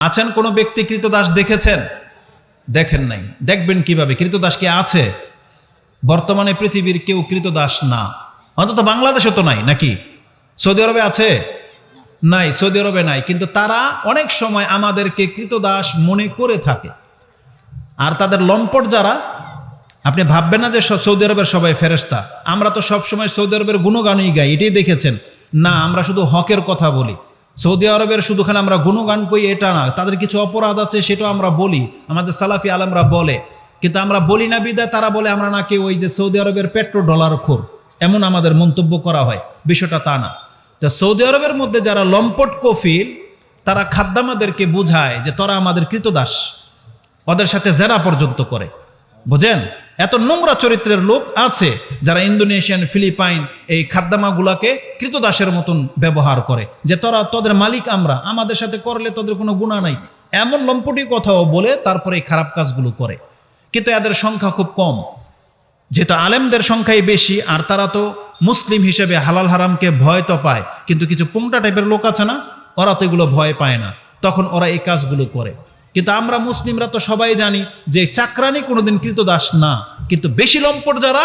আছেন কোনো ব্যক্তি কৃতদাস দেখেছেন? দেখেন নাই। দেখবেন কীভাবে? কৃতদাস কি আছে? বর্তমানে পৃথিবীর কেউ কৃতদাস না। অন্তত বাংলাদেশে তো নাই, নাকি? সৌদি আরবে আছে? নাই, সৌদি আরবে নাই। কিন্তু তারা অনেক সময় আমাদেরকে কৃতদাস মনে করে থাকে। আর তাদের লম্পট যারা, আপনি ভাববেন না যে সৌদি আরবের সবাই ফেরেস্তা আমরা তো সবসময় সৌদি আরবের গুণগানই গাই, এটাই দেখেছেন। না, আমরা শুধু হকের কথা বলি। সৌদি আরবের শুধুখানে আমরা গুণগান কই এটা না। তাদের কিছু অপরাধ আছে, সেটাও আমরা বলি। আমাদের সালাফি আলমরা বলে। কিন্তু আমরা বলি না বিদায়, তারা বলে আমরা নাকি ওই যে সৌদি আরবের পেট্রো ডলার খোর। এমন আমাদের মন্তব্য করা হয়। বিষয়টা তা না। তো সৌদি আরবের মধ্যে যারা লম্পট কফিল, তারা খাদ্দামাদেরকে বুঝায় যে তোরা আমাদের কৃতদাস। ওদের সাথে জেরা পর্যন্ত করে। বুঝেন? এত নোংরা চরিত্রের লোক আছে যারা ইন্দোনেশিয়ান, ফিলিপাইন এই খাদ্দামাগুলাকে কৃতদাসের মতন ব্যবহার করে যে তোরা, তোদের মালিক আমরা, আমাদের সাথে করলে তোদের কোনো গুণা নাই। এমন লম্পটি কথাও বলে তারপরে এই খারাপ কাজগুলো করে। কিন্তু এদের সংখ্যা খুব কম। যেহেতু আলেমদের সংখ্যাই বেশি, আর তারা তো মুসলিম হিসেবে হালাল হারামকে ভয় তো পায়, কিন্তু কিছু পুংটা টাইপের লোক আছে না, ওরা তো এগুলো ভয় পায় না। তখন ওরা এই কাজগুলো করে। কিন্তু আমরা মুসলিমরা তো সবাই জানি যে চাকরানি কোনোদিন কৃতদাস না। কিন্তু বেশি লম্পট যারা,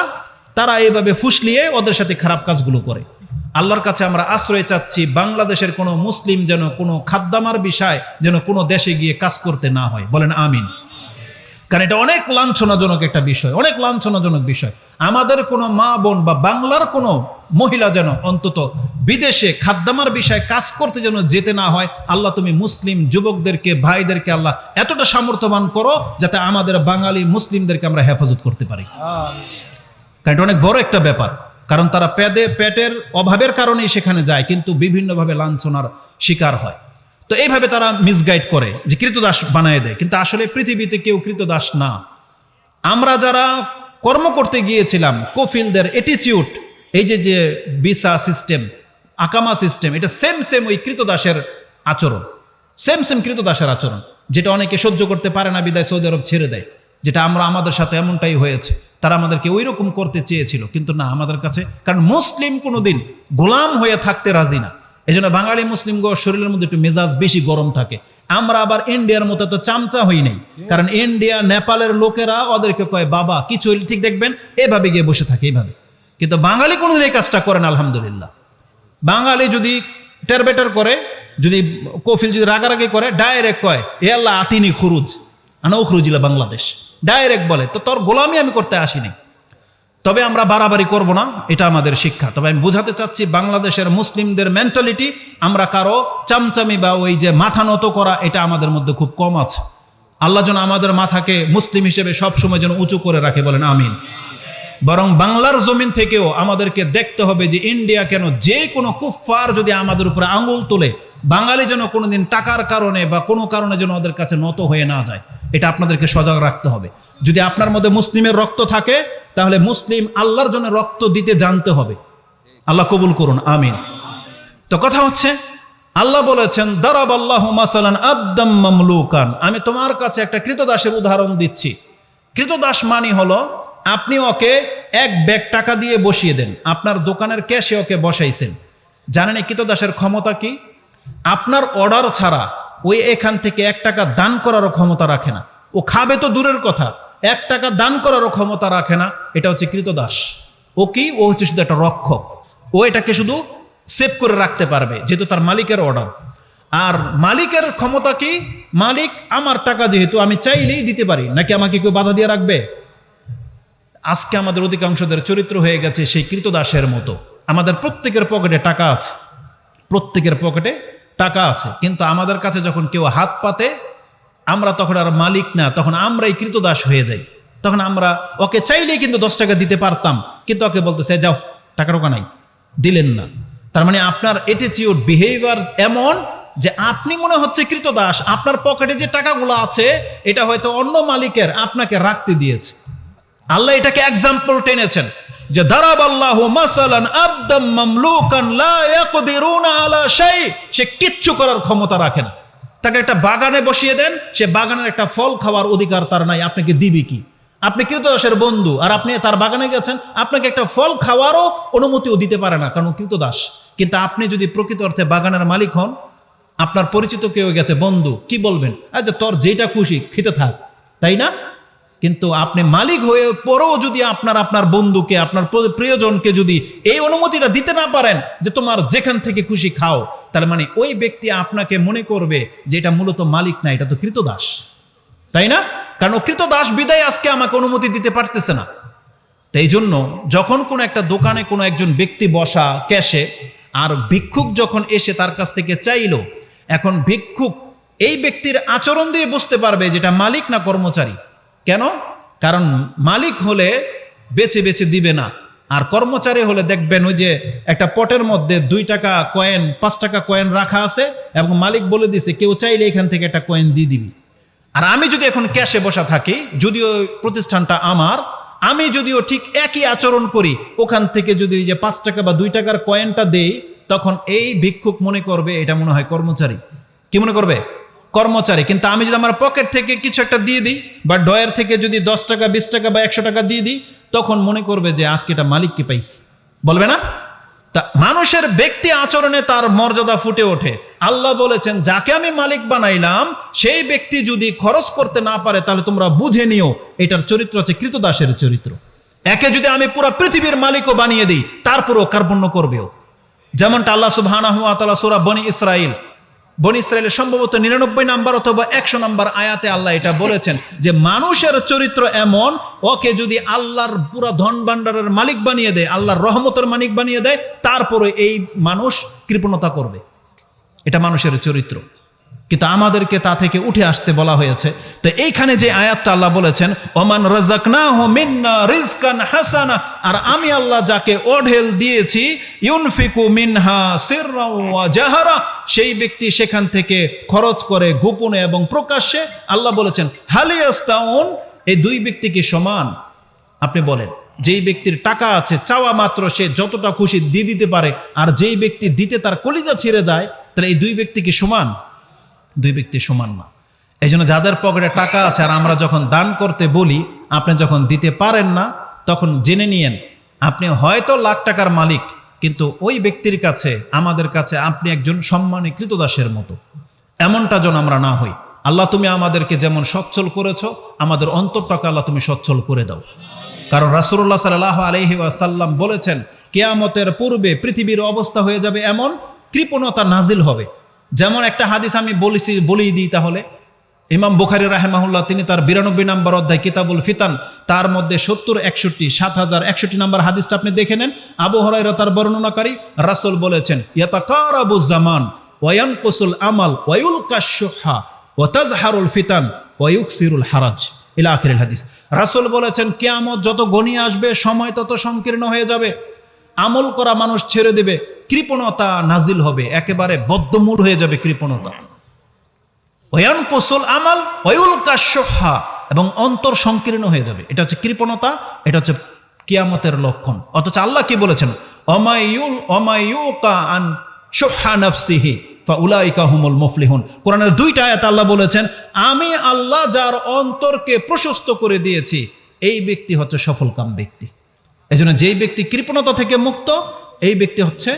তারা এইভাবে ফুসলিয়ে ওদের সাথে খারাপ কাজগুলো করে। আল্লাহর কাছে আমরা আশ্রয় চাচ্ছি বাংলাদেশের কোনো মুসলিম যেন কোনো খাদ্যামার বিষয় যেন কোনো দেশে গিয়ে কাজ করতে না হয়। বলেন আমিন। কারণ এটা অনেক লাঞ্ছনাজনক একটা বিষয়, অনেক লাঞ্ছনাজনক বিষয়। আমাদের কোনো মা বোন বা বাংলার কোনো মহিলা যেন অন্তত বিদেশে খাদ্দামার বিষয়ে কাজ করতে যেন যেতে না হয়, আল্লাহ তুমি মুসলিম যুবকদেরকে, ভাইদেরকে আল্লাহ এতটা সামর্থ্যবান করো যাতে আমাদের বাঙালি মুসলিমদেরকে আমরা হেফাজত করতে পারি। কারণ এটা অনেক বড় একটা ব্যাপার। কারণ তারা পেদে, পেটের অভাবের কারণেই সেখানে যায়, কিন্তু বিভিন্নভাবে লাঞ্ছনার শিকার হয়। তো এইভাবে তারা মিসগাইড করে যে কৃতদাস বানায় দেয়। কিন্তু আসলে পৃথিবীতে কেউ কৃতদাস না। আমরা যারা কর্ম করতে গিয়েছিলাম, কফিলদের এটিচিউড এই যে যে বিসা সিস্টেম আকামা সিস্টেম এটা সেম সেম ওই কৃতদাসের আচরণ। সেম সেম কৃতদাসের আচরণ, যেটা অনেকে সহ্য করতে পারে না, বিদায় সৌদি আরব ছেড়ে দেয়। যেটা আমরা, আমাদের সাথে এমনটাই হয়েছে। তারা আমাদেরকে ওই রকম করতে চেয়েছিল, কিন্তু না, আমাদের কাছে, কারণ মুসলিম কোনোদিন গোলাম হয়ে থাকতে রাজি না। এই জন্য বাঙালি মুসলিম শরীরের মধ্যে একটু মেজাজ বেশি গরম থাকে। আমরা আবার ইন্ডিয়ার মতো তো চামচা হই নাই। কারণ ইন্ডিয়া, নেপালের লোকেরা ওদেরকে কয়, বাবা, কিছু ঠিক দেখবেন, এভাবে গিয়ে বসে থাকে এইভাবে কিন্তু বাঙালি কোনোদিন এই কাজটা করেন আলহামদুলিল্লাহ। বাঙালি যদি টেরবেটার করে, যদি কফিল যদি রাগারাগি করে, ডাইরেক্ট কয়, এ আল্লাহ আতিনি খুরুজ আনা উখরুজিলা বাংলাদেশ। ডাইরেক্ট বলে, তো তোর গোলামি আমি করতে আসিনি তবে আমরা বাড়াবাড়ি করব না, এটা আমাদের শিক্ষা। তবে আমি বোঝাতে চাচ্ছি বাংলাদেশের মুসলিমদের মেন্টালিটি আমরা কারও চামচামি বা ওই যে মাথা নত করা, এটা আমাদের মধ্যে খুব কম আছে। আল্লাহ যেন আমাদের মাথাকে মুসলিম হিসেবে সবসময় যেন উঁচু করে রাখে, বলেন আমিন। বরং বাংলার জমিন থেকেও আমাদেরকে দেখতে হবে যে ইন্ডিয়া কেন যে কোনো কুফফার যদি আমাদের উপরে আঙুল তোলে, বাঙালি যেন কোনোদিন টাকার কারণে বা কোনো কারণে যেন ওদের কাছে নত হয়ে না যায়, এটা আপনাদেরকে সজাগ রাখতে হবে। যদি আপনার মধ্যে মুসলিমের রক্ত থাকে তাহলে মুসলিম আল্লাহর জন্য রক্ত দিতে জানতে হবে। আল্লাহ কবুল করুন, আমিন। তো কথা হচ্ছে, আল্লাহ বলেছেন দারাব আল্লাহ মাসালান আব্দাম মামলুকান। আমি তোমার কাছে একটা কৃতদাসের উদাহরণ দিচ্ছি। কৃতদাস মানি হলো, আপনি ওকে এক ব্যাগ টাকা দিয়ে বসিয়ে দেন। আপনার দোকানের ক্যাশে ওকে বসাইছেন। জানেন এই কৃতদাসের ক্ষমতা কি? আপনার অর্ডার ছাড়া ওই এখান থেকে এক টাকা দান করারও ক্ষমতা রাখে না। ও খাবে তো দূরের কথা। এক টাকা দান করারও ক্ষমতা রাখে না, এটা হচ্ছে কৃতদাস। ও কি? ও হচ্ছে শুধু একটা রক্ষক। ও এটাকে শুধু সেভ করে রাখতে পারবে, যেহেতু তার মালিকের অর্ডার আর মালিকের ক্ষমতা কি? মালিক, আমার টাকা যেহেতু আমি চাইলেই দিতে পারি, নাকি আমাকে কেউ বাধা দিয়ে রাখবে? আজকে আমাদের অধিকাংশদের চরিত্র হয়ে গেছে সেই কৃতদাসের মতো। আমাদের প্রত্যেকের পকেটে টাকা আছে। প্রত্যেকের পকেটে টাকা আছে। কিন্তু আমাদের কাছে যখন কেউ হাত পাতে আমরা তখন আর মালিক না, তখন আমরাই কৃতদাস হয়ে যাই। তখন আমরা ওকে চাইলেই কিন্তু দশ টাকা দিতে পারতাম, কিন্তু ওকে বলতেছে যাও, টাকা টোকা নাই, দিলেন না। তার মানে আপনার এটিচিউড বিহেভিয়ার এমন যে আপনি মনে হচ্ছে কৃতদাস, আপনার পকেটে যে টাকাগুলো আছে, এটা হয়তো অন্য মালিকের আপনাকে রাখতে দিয়েছে। আল্লাহ এটাকে এক্সাম্পল টেনেছেন যে দারাব আল্লাহ মাসালান আবদাম মামলুকান লা ইয়াকদিরুনা আলা শাই সে কিচ্ছু করার ক্ষমতা রাখে না। তাকে একটা বাগানে বসিয়ে দেন, সে বাগানের একটা ফল খাওয়ার অধিকার তার নাই আপনাকে দিবি কি? আপনি কৃতদাসের বন্ধু আর আপনি তার বাগানে গেছেন, আপনাকে একটা ফল খাওয়ারও অনুমতিও দিতে পারে না, কারণ কৃতদাস। কিন্তু আপনি যদি প্রকৃত অর্থে বাগানের মালিক হন, আপনার পরিচিত কেউ গেছে, বন্ধু, কি বলবেন? আচ্ছা তোর যেটা খুশি, খেতে থাক, তাই না? কিন্তু আপনি মালিক হয়ে পরেও যদি আপনার আপনার বন্ধুকে, আপনার প্র- প্রিয়জনকে যদি এই অনুমতিটা দিতে না পারেন যে তোমার যেখান থেকে খুশি খাও, তার মানে ওই ব্যক্তি আপনাকে মনে করবে যে এটা মূলত মালিক না, এটা তো কৃতদাস। তাই না? কারণ কৃতদাস বিদায় আজকে আমাকে অনুমতি দিতে পারতেছে না। তাই জন্য যখন কোনো একটা দোকানে কোনো একজন ব্যক্তি বসা ক্যাশে, আর ভিক্ষুক যখন এসে তার কাছ থেকে চাইলো, এখন ভিক্ষুক এই ব্যক্তির আচরণ দিয়ে বুঝতে পারবে যেটা মালিক না কর্মচারী। কেন? কারণ মালিক হলে বেছে বেছে দিবে না। আর কর্মচারী হলে দেখবেন ওই যে একটা পটের মধ্যে দুই টাকা কয়েন পাঁচ টাকা কয়েন রাখা আছে এবং মালিক বলে দিছে, কেউ চাইলে এখান থেকে একটা কয়েন দিয়ে দিবি। আর আমি যদি এখন ক্যাশে বসা থাকি যদিও প্রতিষ্ঠানটা আমার, আমি যদিও ঠিক একই আচরণ করি, ওখান থেকে যদি যে পাঁচ টাকা বা দুই টাকার কয়েনটা দেই, তখন এই ভিক্ষুক মনে করবে এটা মনে হয় কর্মচারী। কি মনে করবে? কর্মচারী, কিন্তু আমি যদি আমার পকেট থেকে কিছু একটা দিয়ে দিই বা ডয়ের থেকে যদি দশ টাকা, বিশ টাকা বা একশো টাকা দিয়ে দিই, তখন মনে করবে যে আজকে এটা মালিককে পাইছি। বলবে না? তা মানুষের ব্যক্তি আচরণে তার মর্যাদা ফুটে ওঠে। আল্লাহ বলেছেন, যাকে আমি মালিক বানাইলাম, সেই ব্যক্তি যদি খরচ করতে না পারে, তাহলে তোমরা বুঝে নিও, এটার চরিত্র হচ্ছে কৃতদাসের চরিত্র। একে যদি আমি পুরো পৃথিবীর মালিকও বানিয়ে দিই, তারপরও কার্পণ্য করবেও। যেমনটা আল্লাহ তাআলা সূরা বনি ইসরাইল বনি ইসরায়েলের সম্ভবত নিরানব্বই নাম্বার অথবা একশো নাম্বার আয়াতে আল্লাহ এটা বলেছেন যে মানুষের চরিত্র এমন, ওকে যদি আল্লাহর পুরো ধন ভাণ্ডারের মালিক বানিয়ে দেয়, আল্লাহর রহমতের মালিক বানিয়ে দেয়, তারপরে এই মানুষ কৃপণতা করবে। এটা মানুষের চরিত্র। কিন্তু আমাদেরকে তা থেকে উঠে আসতে বলা হয়েছে। তো এইখানে যে আয়াতটা আল্লাহ বলেছেন, ওমান রাজাকনা মিন্না রিজকান হাসানা আর আমি আল্লাহ যাকে ওঢেল দিয়েছি, ইউনফিকু মিনহা সিররা জাহারা সেই ব্যক্তি সেখান থেকে খরচ করে গোপনে এবং প্রকাশ্যে আল্লাহ বলেছেন হালিয়াস্তাউন এই দুই ব্যক্তি কি সমান? আপনি বলেন, যেই ব্যক্তির টাকা আছে, চাওয়া মাত্র সে যতটা খুশি দিয়ে দিতে পারে, আর যেই ব্যক্তি দিতে তার কলিজা ছিঁড়ে যায়, তাহলে এই দুই ব্যক্তি কি সমান? দুই ব্যক্তি সমান না। এই জন্য যাদের পকেটে টাকা আছে আর আমরা যখন দান করতে বলি, আপনি যখন দিতে পারেন না, তখন জেনে নিয়েন, আপনি হয়তো লাখ টাকার মালিক, কিন্তু ওই ব্যক্তির কাছে, আমাদের কাছে আপনি একজন সম্মানী কৃতদাসের মতো। এমনটা যেন আমরা না হই। আল্লাহ, তুমি আমাদেরকে যেমন সচ্ছল করেছ, আমাদের অন্তরটাকে আল্লাহ তুমি সচ্ছল করে দাও। কারণ রাসুল্লাহ সাল্লাহ আলহি আসাল্লাম বলেছেন, কেয়ামতের পূর্বে পৃথিবীর অবস্থা হয়ে যাবে এমন, কৃপণতা নাজিল হবে। যেমন একটা হাদিস আমি বলেছি, বলেই দিই তাহলে। ইমাম বুখারি রাহেমাহুল্লাহ, তিনি তার বিরানব্বই নম্বর অধ্যায় কিতাবুল ফিতান, তার মধ্যে সত্তর, একষট্টি, সাত হাজার, একষট্টি নম্বর হাদিসটা আপনি দেখে নেন। আবু হরাইরা তার বর্ণনাকারী রাসুল বলেছেন ইয়াতাকার আবু জামান ওয়ান কুসুল আমাল ওয়ায়ুল কাশোহা ওয়াতাজহারুল ফিতান ওয়ুকসিরুল হারাজ। ইলা আখিরুল হাদিস। রাসুল বলেছেন, কেয়ামত যত গণিয়ে আসবে, সময় তত সংকীর্ণ হয়ে যাবে। আমল করা মানুষ ছেড়ে দেবে, কৃপণতা নাজিল হবে, একেবারে বদ্ধমূল হয়ে যাবে কৃপণতা। ওয়ান কুসুল আমাল ওয়ুল কাশোহা এবং অন্তর সংকীর্ণ হয়ে যাবে। এটা হচ্ছে কৃপণতা, এটা হচ্ছে কিয়ামতের লক্ষণ। অথচ আল্লাহ কি বলেছেন? অমায়ুল, অমায়ুকা আন সোহা নফসিহি, ফাউলাইকা হুমুল মুফলিহুন। কোরআনের দুইটা আয়াত আল্লাহ বলেছেন, আমি আল্লাহ যার অন্তরকে প্রশস্ত করে দিয়েছি, এই ব্যক্তি হচ্ছে সফলকাম ব্যক্তি। এই জন্য যেই ব্যক্তি কৃপণতা থেকে মুক্ত, এই ব্যক্তি হচ্ছে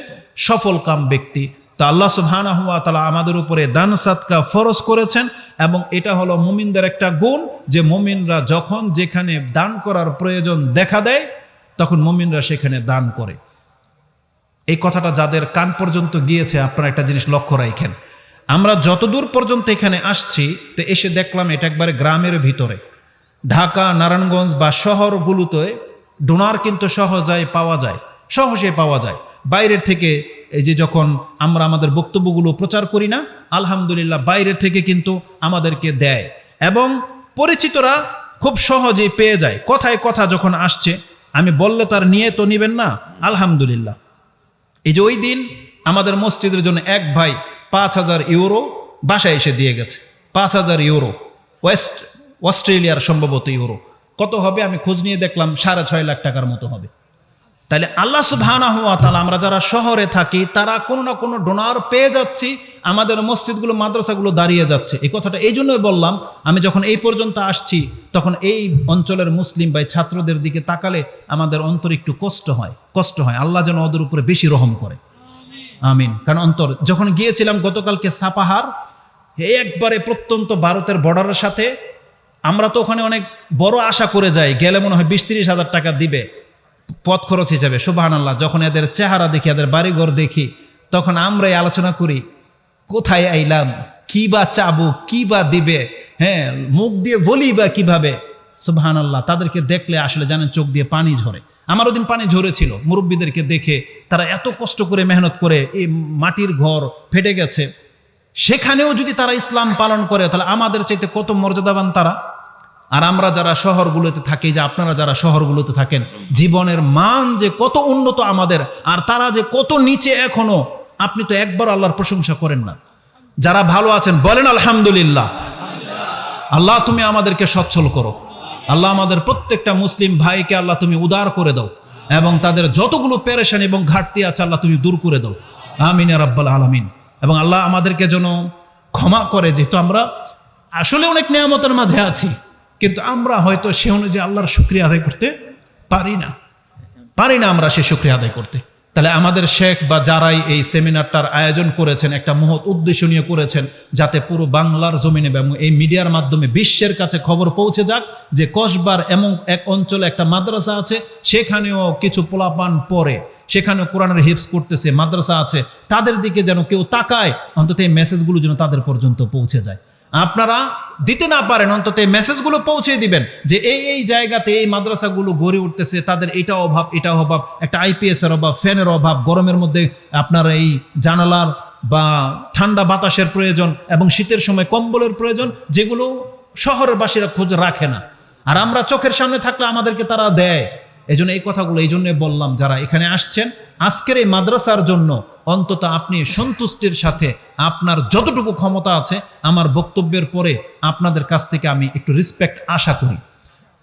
সফল কাম ব্যক্তি। তো আল্লাহ সুবহানাহু ওয়া তাআলা আমাদের উপরে দান সাদকা ফরজ করেছেন এবং এটা হলো মুমিনদের একটা গুণ যে মুমিনরা যখন যেখানে দান করার প্রয়োজন দেখা দেয়, তখন মুমিনরা সেখানে দান করে। এই কথাটা যাদের কান পর্যন্ত গিয়েছে, আপনারা একটা জিনিস লক্ষ্য রাখেন। আমরা যতদূর পর্যন্ত এখানে আসছি, তো এসে দেখলাম এটা একবারে গ্রামের ভিতরে। ঢাকা, নারায়ণগঞ্জ বা শহরগুলোতে ডোনার কিন্তু সহজে পাওয়া যায়, সহজে পাওয়া যায়। বাইরের থেকে এই যে যখন আমরা আমাদের বক্তব্যগুলো প্রচার করি না, আলহামদুলিল্লাহ বাইরের থেকে কিন্তু আমাদেরকে দেয়। এবং পরিচিতরা খুব সহজেই পেয়ে যায়। কথায় কথা যখন আসছে, আমি বললে তার নিয়ে তো নিবেন না, আলহামদুলিল্লাহ। এই যে ওই দিন আমাদের মসজিদের জন্য এক ভাই পাঁচ হাজার ইউরো বাসায় এসে দিয়ে গেছে। পাঁচ হাজার ইউরো, ওয়েস্ট, অস্ট্রেলিয়ার সম্ভবত ইউরো। কত হবে আমি খোঁজ নিয়ে দেখলাম সাড়ে ছয় লাখ টাকার মতো হবে। তাহলে আল্লাহ সুবহানা হুয়া তালা আমরা যারা শহরে থাকি, তারা কোনো না কোনো ডোনার পেয়ে যাচ্ছি, আমাদের মসজিদগুলো, মাদ্রাসাগুলো দাঁড়িয়ে যাচ্ছে। এই কথাটা এই জন্যই বললাম, আমি যখন এই পর্যন্ত আসছি, তখন এই অঞ্চলের মুসলিম ভাই ছাত্রদের দিকে তাকালে আমাদের অন্তর একটু কষ্ট হয় কষ্ট হয়। আল্লাহ যেন ওদের উপরে বেশি রহম করে। আমিন। কারণ অন্তর, যখন গিয়েছিলাম গতকালকে সাপাহার একবারে প্রত্যন্ত ভারতের বর্ডারের সাথে আমরা তো ওখানে অনেক বড় আশা করে যাই, গেলে মনে হয় বিশ তিরিশ হাজার টাকা দিবে পথ খরচ হিসাবে সুবাহান আল্লাহ যখন এদের চেহারা দেখি, এদের বাড়িঘর দেখি, তখন আমরাই আলোচনা করি, কোথায় আইলাম, কি বা চাবো, কি বা দিবে হ্যাঁ মুখ দিয়ে বলি বা কীভাবে? সুবাহান আল্লাহ তাদেরকে দেখলে আসলে জানেন চোখ দিয়ে পানি ঝরে। আমারও দিন পানি ঝরেছিল, মুরব্বীদেরকে দেখে, তারা এত কষ্ট করে মেহনত করে, এই মাটির ঘর ফেটে গেছে। সেখানেও যদি তারা ইসলাম পালন করে, তাহলে আমাদের চাইতে কত মর্যাদাবান তারা? আর আমরা যারা শহরগুলোতে থাকি, যে আপনারা যারা শহরগুলোতে থাকেন, জীবনের মান যে কত উন্নত আমাদের, আর তারা যে কত নিচে এখনও, আপনি তো একবার আল্লাহর প্রশংসা করেন না। যারা ভালো আছেন, বলেন আলহামদুলিল্লাহ। আল্লাহ, তুমি আমাদেরকে সচ্ছল করো। আল্লাহ, আমাদের প্রত্যেকটা মুসলিম ভাইকে আল্লাহ, তুমি উদার করে দাও। এবং তাদের যতগুলো পেরেশান এবং ঘাটতি আছে, আল্লাহ, তুমি দূর করে দাও। আমিন রাব্বাল আলামিন। এবং আল্লাহ আমাদেরকে যেন ক্ষমা করে, যেহেতু আমরা আসলে অনেক নিয়ামতের মাঝে আছি। কিন্তু আমরা হয়তো সে অনুযায়ী আল্লাহর শুক্রিয়া আদায় করতে পারি না। পারি না আমরা সে শুক্রিয়া আদায় করতে। তাহলে আমাদের শেখ বা যারাই এই সেমিনারটার আয়োজন করেছেন, একটা মহৎ উদ্দেশ্য নিয়ে করেছেন, যাতে পুরো বাংলার জমিনে এবং এই মিডিয়ার মাধ্যমে বিশ্বের কাছে খবর পৌঁছে যাক যে কসবার এমন এক অঞ্চলে একটা মাদ্রাসা আছে, সেখানেও কিছু পোলাপান পরে সেখানেও কোরআনের হিপস করতেছে, মাদ্রাসা আছে, তাদের দিকে যেন কেউ তাকায়, অন্তত এই মেসেজগুলো যেন তাদের পর্যন্ত পৌঁছে যায়। আপনারা দিতে না পারেন, অন্তত এই মেসেজগুলো পৌঁছে দিবেন যে এই এই জায়গাতে এই মাদ্রাসাগুলো গড়ে উঠতেছে, তাদের এটা অভাব এটা অভাব, একটা আইপিএসের অভাব, ফ্যানের অভাব, গরমের মধ্যে আপনার এই জানালার বা ঠান্ডা বাতাসের প্রয়োজন এবং শীতের সময় কম্বলের প্রয়োজন, যেগুলো শহরের বাসীরা খোঁজ রাখে না। আর আমরা চোখের সামনে থাকলে আমাদেরকে তারা দেয়। এই জন্য এই কথাগুলো, এই জন্যই বললাম যারা এখানে আসছেন, আজকের এই মাদ্রাসার জন্য অন্তত আপনি সন্তুষ্টির সাথে আপনার যতটুকু ক্ষমতা আছে, আমার বক্তব্যের পরে আপনাদের কাছ থেকে আমি একটু রেসপেক্ট আশা করি।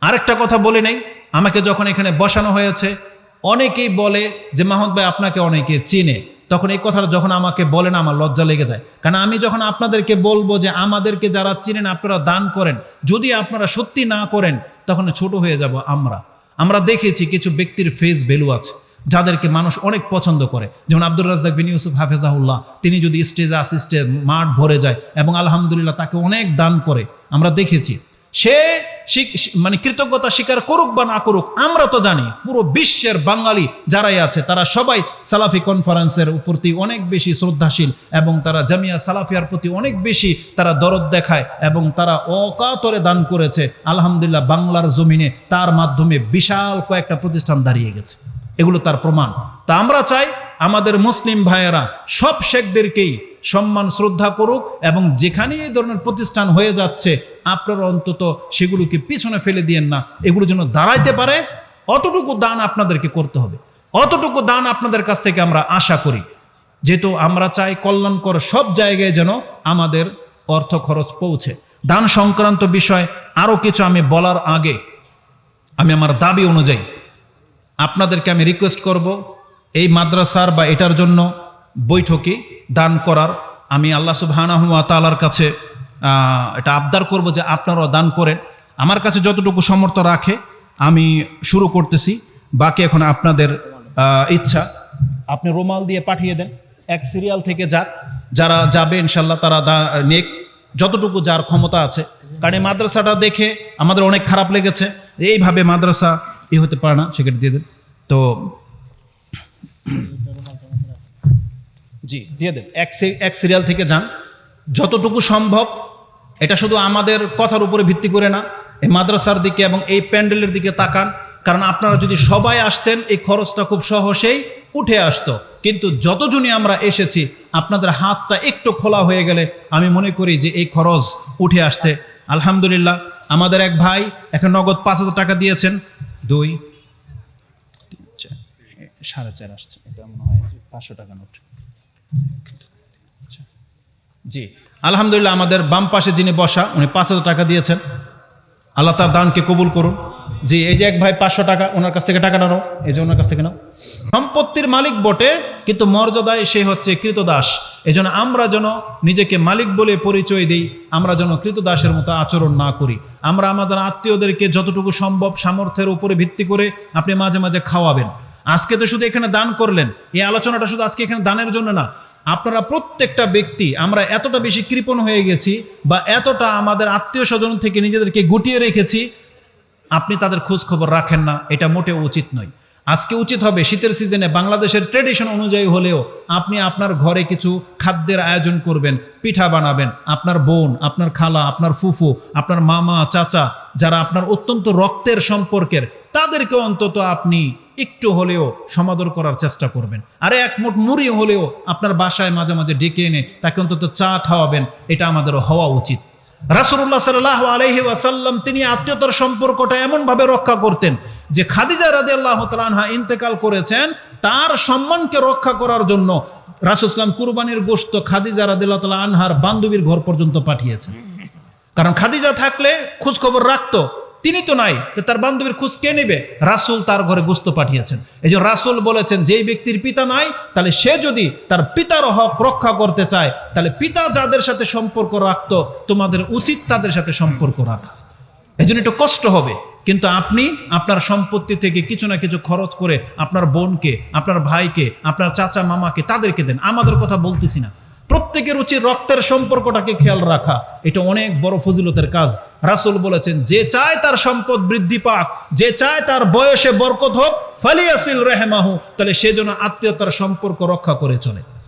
আরেকটা কথা বলে নেই, আমাকে যখন এখানে বসানো হয়েছে, অনেকেই বলে যে, মাহমুদ ভাই, আপনাকে অনেকে চিনে। তখন এই কথাটা যখন আমাকে বলেন আমার লজ্জা লেগে যায়। কারণ আমি যখন আপনাদেরকে বলব যে, আমাদেরকে যারা চিনেন, আপনারা দান করেন। যদি আপনারা সত্যি না করেন, তখন ছোট হয়ে যাব আমরা। আমরা দেখেছি কিছু ব্যক্তির ফেস ভ্যালু আছে, যাদেরকে মানুষ অনেক পছন্দ করে। যেমন আব্দুল রাজ্জাক বিন ইউসুফ হাফেজাহুল্লাহ, তিনি যদি স্টেজে আসিস্টে মাঠ ভরে যায় এবং আলহামদুলিল্লাহ তাকে অনেক দান করে, আমরা দেখেছি। সে মানে কৃতজ্ঞতা স্বীকার করুক বা না করুক, আমরা তো জানি, পুরো বিশ্বের বাঙালি যারাই আছে, তারা সবাই সালাফি কনফারেন্সের প্রতি অনেক বেশি শ্রদ্ধাশীল এবং তারা জামিয়া সালাফিয়ার প্রতি অনেক বেশি তারা দরদ দেখায় এবং তারা অকাতরে দান করেছে। আলহামদুলিল্লাহ, বাংলার জমিনে তার মাধ্যমে বিশাল কয়েকটা প্রতিষ্ঠান দাঁড়িয়ে গেছে। এগুলো তার প্রমাণ। তা আমরা চাই আমাদের মুসলিম ভাইয়েরা, সব শেখদেরকেই সম্মান, শ্রদ্ধা করুক এবং যেখানে এই ধরনের প্রতিষ্ঠান হয়ে যাচ্ছে, আপনারা অন্তত সেগুলোকে পিছনে ফেলে দিয়েন না। এগুলো যেন দাঁড়াইতে পারে, অতটুকু দান আপনাদেরকে করতে হবে। অতটুকু দান আপনাদের কাছ থেকে আমরা আশা করি। যেহেতু আমরা চাই কল্যাণকর সব জায়গায় যেন আমাদের অর্থ খরচ পৌঁছে। দান সংক্রান্ত বিষয় আরও কিছু আমি বলার আগে আমি আমার দাবি অনুযায়ী আপনাদেরকে আমি রিকোয়েস্ট করব, এই মাদ্রাসার বা এটার জন্য বৈঠকে দান করার আমি আল্লাহ সুবহানাহুয়া তালার কাছে এটা আবদার করব যে আপনারাও দান করেন। আমার কাছে যতটুকু সমর্থ রাখে, আমি শুরু করতেছি। বাকি এখন আপনাদের ইচ্ছা। আপনি রুমাল দিয়ে পাঠিয়ে দেন। এক সিরিয়াল থেকে যাক। যারা যাবে ইনশাল্লাহ তারা দা- নেক। যতটুকু যার ক্ষমতা আছে। কারণ এই মাদ্রাসাটা দেখে আমাদের অনেক খারাপ লেগেছে। এইভাবে মাদ্রাসা এ হতে পারে না, সেখানে দিয়ে দেন। তো জি, দিয়ে দেন। এক এক সিরিয়াল থেকে যান। যতটুকু সম্ভব, এটা শুধু আমাদের কথার উপরে ভিত্তি করে না, এই মাদ্রাসার দিকে এবং এই প্যান্ডেলের দিকে তাকান। কারণ আপনারা যদি সবাই আসতেন, এই খরচটা খুব সহজেই উঠে আসতো। কিন্তু যতজনই আমরা এসেছি, আপনাদের হাতটা একটু খোলা হয়ে গেলে আমি মনে করি যে এই খরচ উঠে আসতে। আলহামদুলিল্লাহ, আমাদের এক ভাই এখন নগদ পাঁচ হাজার টাকা দিয়েছেন। দুই সাড়ে চার আসছে। পাঁচশো টাকা নোট। জি। আলহামদুলিল্লাহ, আমাদের বাম পাশে যিনি বসা, উনি পাঁচ হাজার টাকা দিয়েছেন। আল্লাহ তার দানকে কবুল করুন। জি, এই যে এক ভাই পাঁচশো টাকা, ওনার কাছ থেকে টাকাটা নাও। এই যে ওনার কাছ থেকে নাও। সম্পত্তির মালিক বটে, কিন্তু মর্যাদায় সে হচ্ছে কৃতদাস। এই জন্য আমরা যেন নিজেকে মালিক বলে পরিচয় দিই, আমরা যেন কৃতদাসের মতো আচরণ না করি। আমরা আমাদের আত্মীয়দেরকে যতটুকু সম্ভব সামর্থ্যের উপরে ভিত্তি করে আপনি মাঝে মাঝে খাওয়াবেন। আজকে তো শুধু এখানে দান করলেন। এই আলোচনাটা শুধু আজকে এখানে দানের জন্য না আপনারা প্রত্যেকটা ব্যক্তি, আমরা এতটা বেশি কৃপণ হয়ে গেছি বা এতটা আমাদের আত্মীয় স্বজন থেকে নিজেদেরকে গুটিয়ে রেখেছি, আপনি তাদের খোঁজ খবর রাখেন না, এটা মোটেও উচিত নয়। আজকে উচিত হবে শীতের সিজনে বাংলাদেশের ট্রেডিশন অনুযায়ী হলেও আপনি আপনার ঘরে কিছু খাদ্যের আয়োজন করবেন, পিঠা বানাবেন। আপনার বোন, আপনার খালা, আপনার ফুফু, আপনার মামা, চাচা, যারা আপনার অত্যন্ত রক্তের সম্পর্কের, তাদেরকে অন্তত আপনি একটু হলেও সমাদর করার চেষ্টা করবেন। আরে এক মুঠ মুড়ি হলেও আপনার বাসায় মাঝে মাঝে ডেকে এনে তাকে অন্তত চা খাওয়াবেন, এটা আমাদেরও হওয়া উচিত। রাসুল্লাহ সাল্লাহ আলহি ওয়াসাল্লাম তিনি আত্মীয়তার সম্পর্কটা এমনভাবে রক্ষা করতেন যে খাদিজা রাজি আল্লাহ তালহা ইন্তেকাল করেছেন তার সম্মানকে রক্ষা করার জন্য রাসুসলাম কুরবানির গোস্ত খাদিজা রাদিল্লাহ তালা আনহার বান্ধবীর ঘর পর্যন্ত পাঠিয়েছেন। কারণ খাদিজা থাকলে খোঁজখবর রাখতো তিনি তো নাই, তো তার বান্ধবীর খোঁজ কে নেবে? রাসুল তার ঘরে গুস্ত পাঠিয়েছেন। এই যে রাসুল বলেছেন, যেই ব্যক্তির পিতা নাই, তাহলে সে যদি তার পিতার হক রক্ষা করতে চায়, তাহলে পিতা যাদের সাথে সম্পর্ক রাখতো, তোমাদের উচিত তাদের সাথে সম্পর্ক রাখা। এই জন্য একটু কষ্ট হবে। কিন্তু আপনি আপনার সম্পত্তি থেকে কিছু না কিছু খরচ করে আপনার বোনকে, আপনার ভাইকে, আপনার চাচা মামাকে তাদেরকে দেন। আমাদের কথা বলতেছি না। প্রত্যেকের উচিত রক্তের সম্পর্কটাকে খেয়াল রাখা। এটা অনেক বড় ফজিলতের কাজ। রাসুল বলেছেন, যে চায় তার সম্পদ বৃদ্ধি পাক, যে চায় তার বয়সে বরকত হোক, ফালিয়াসিল রেহমাহু। তাহলে সে যেন আত্মীয়তার সম্পর্ক রক্ষা করে চলে।